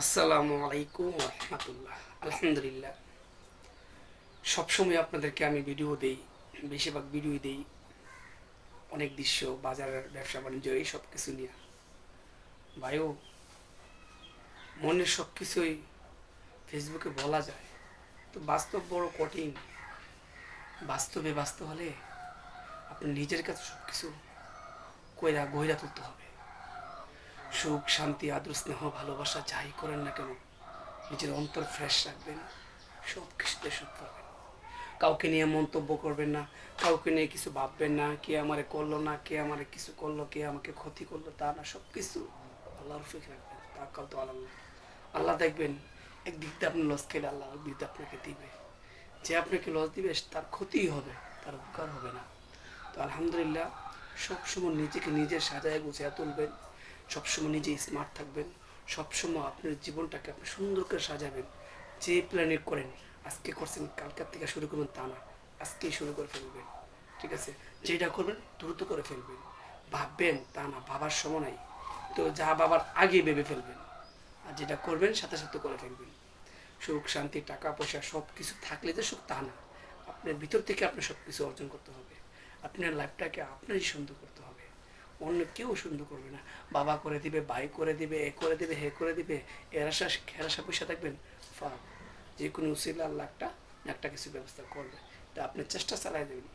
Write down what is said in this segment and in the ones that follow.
আসসালামু আলাইকুম রহমতুল্লাহ। আলহামদুলিল্লাহ। সবসময় আপনাদেরকে আমি ভিডিও দেই, বেশিরভাগ ভিডিও দেই। অনেক দৃশ্য বাজারের ব্যবসা, বাণিজ্য, এই সব কিছু নিয়ে। ভাইও, মনের সব কিছুই ফেসবুকে বলা যায়। তো বাস্তব বড় কঠিন। বাস্তবে বাস্তব হলে আপনি নিজের কাছে সব কিছু কইরা গইরা তুলতে হবে। সুখ, শান্তি, আদর, স্নেহ, ভালোবাসা যাই করেন না কেন, নিজের অন্তর ফ্রেশ রাখবেন, সব কিছুতে সুখ পাবেন। কাউকে নিয়ে মন্তব্য করবেন না, কাউকে নিয়ে কিছু ভাববেন না, কে আমারে করল না, কে আমারে কিছু করল, কে আমাকে ক্ষতি করল, তা না, সব কিছু আল্লাহর ফিক রাখবেন তাকাল তো আল্লাহ। আল্লাহ দেখবেন, একদিক দিয়ে আপনি লস খেলে আল্লাহ একদিক আপনাকে দিবে। যে আপনাকে লস দিবে তার ক্ষতিই হবে, তার উপকার হবে না। তো আলহামদুলিল্লাহ, সবসময় নিজেকে নিজের সাজায় গুছিয়ে তুলবেন। সবসময় নিজে স্মার্ট থাকবেন, সবসময় আপনার জীবনটাকে আপনি সুন্দর করে সাজাবেন, যে প্ল্যানিং করেন, আজকে করছেন, কালকার থেকে শুরু করবেন তা না, আজকেই শুরু করে ফেলবেন, ঠিক আছে? যেটা করবেন, দ্রুত করে ফেলবেন, ভাববেন তা না, ভাবার সময় নাই, তো যা ভাবার আগে ভেবে ফেলবেন, আর যেটা করবেন, সাথে সাথে করে ফেলবেন, সুখ, শান্তি, টাকা, পয়সা সব কিছু থাকলে যে সুখ তা না, আপনার ভিতর থেকে আপনার সব কিছু অর্জন করতে হবে, আপনার লাইফটাকে আপনারই সুন্দর করতে হবে অন্য কেউ সুন্দর করবে না। বাবা করে দিবে, ভাই করে দিবে, এ করে দিবে, হে করে দিবে, এর এর আশা পয়সা থাকবেন। ফাপ যে কোনো উসিলা আল্লাহ একটা কিছু ব্যবস্থা করবে। তা আপনি চেষ্টা চালাই দেবেন।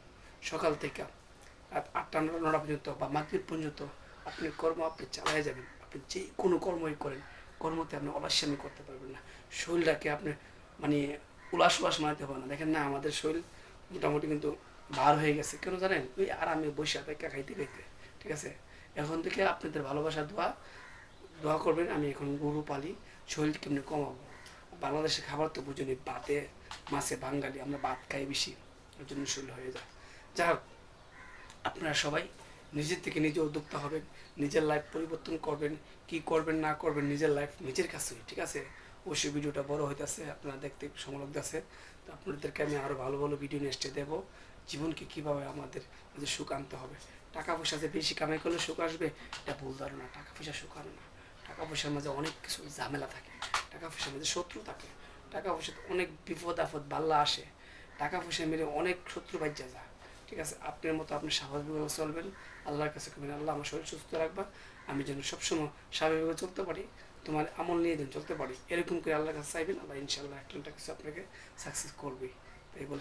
সকাল থেকে রাত আটটা, নটা পর্যন্ত বা মাগরিব পর্যন্ত আপনি কর্ম আপনি চালাই যাবেন। আপনি যে কোনো কর্মই করেন, কর্মতে আপনি অলস্যামি করতে পারবেন না। শরীরটাকে আপনি মানে উলাস উলাস মানাতে হবে না। দেখেন না, আমাদের শরীর মোটামুটি কিন্তু বার হয়ে গেছে। কেন জানেন? ওই আরামে বসে অপেক্ষা খাইতে খাইতে। ঠিক আছে? এখন থেকে আপনাদের ভালোবাসা, দোয়া দোয়া করবেন, আমি এখন গরু পালি, শরীর কেমনি কমাবো? বাংলাদেশের খাবার তো বুঝুনি ভাতে মাছে, বাঙালি, আমরা ভাত খাই বেশি, ওই জন্য শরীর হয়ে যায়। যা হোক, আপনারা সবাই নিজের থেকে নিজে উদ্যোক্তা হবেন, নিজের লাইফ পরিবর্তন করবেন, কি করবেন, না করবেন, নিজের লাইফ নিজের কাছেই, ঠিক আছে? অবশ্যই ভিডিওটা বড় হইতেছে, আপনারা দেখতে সমলক আছে তো আপনাদেরকে আমি আরও ভালো ভালো ভিডিও নেক্সটে দেবো। জীবনকে কীভাবে আমাদের সুখ আনতে হবে? টাকা পয়সা যে বেশি কামাই করলে সুখ আসবে, এটা ভুল ধারণা। টাকা পয়সা সুখ আনে না। টাকা পয়সার মাঝে অনেক কিছু ঝামেলা থাকে। টাকা পয়সার মাঝে শত্রু থাকে। টাকা পয়সাতে অনেক বিপদ আপদ, বাল্লা আসে। টাকা পয়সা মিলে অনেক শত্রু বাজ্যা যায়। ঠিক আছে? আপনার মতো আপনি স্বাভাবিকভাবে চলবেন। আল্লাহর কাছে কবেন আল্লাহ, আমার শরীর সুস্থ রাখবা। আমি যেন সবসময় স্বাভাবিকভাবে চলতে পারি, তোমার আমল নিয়ে যেন চলতে পারি। এরকম করে আল্লাহর কাছে চাইবেন, আল্লাহ ইনশাল্লাহ একটা কিছু আপনাকে সাকসেস করবেই। তাই বলে